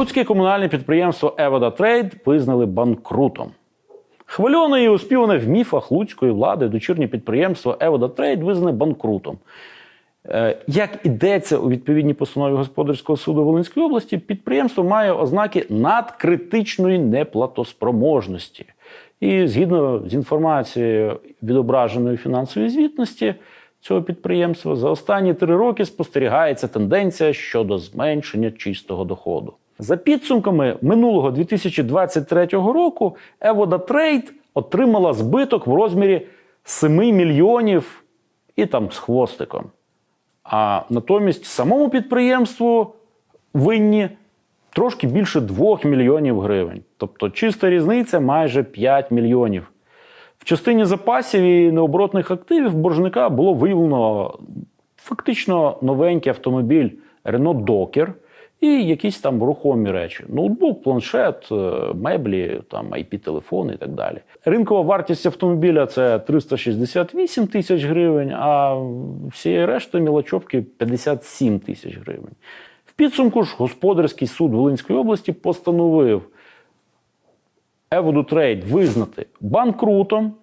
Луцьке комунальне підприємство Евода Трейд визнали банкрутом. Хвильоне і оспіване в міфах луцької влади дочірнє підприємство Евода Трейд визнане банкрутом. Е, Як ідеться у відповідній постанові господарського суду Волинської області, підприємство має ознаки надкритичної неплатоспроможності. І згідно з інформацією відображеної фінансової звітності цього підприємства, за останні три роки спостерігається тенденція щодо зменшення чистого доходу. За підсумками минулого 2023 року, Евода отримала збиток в розмірі 7 мільйонів і там з хвостиком. А натомість самому підприємству винні трошки більше 2 мільйонів гривень. Тобто чиста різниця майже 5 мільйонів. В частині запасів і необоротних активів боржника було виявлено фактично новенький автомобіль Renault Docker і якісь там рухомі речі: ноутбук, планшет, е, меблі, там IP-телефон і так далі. Ринкова вартість автомобіля це 368 тисяч гривень, а всієї решти мілочовки 57 тисяч гривень. В підсумку ж господарський суд Волинської області постановив Еводу Трейд визнати банкрутом,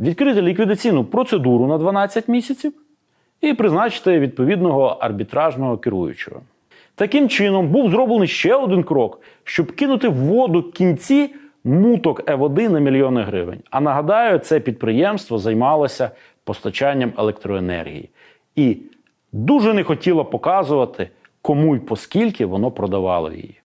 відкрити ліквідаційну процедуру на 12 місяців і призначити відповідного арбітражного керуючого. Таким чином був зроблений ще один крок, щоб кинути в воду кінці муток Е-води на мільйони гривень. А нагадаю, це підприємство займалося постачанням електроенергії і дуже не хотіло показувати, кому й поскільки воно продавало її.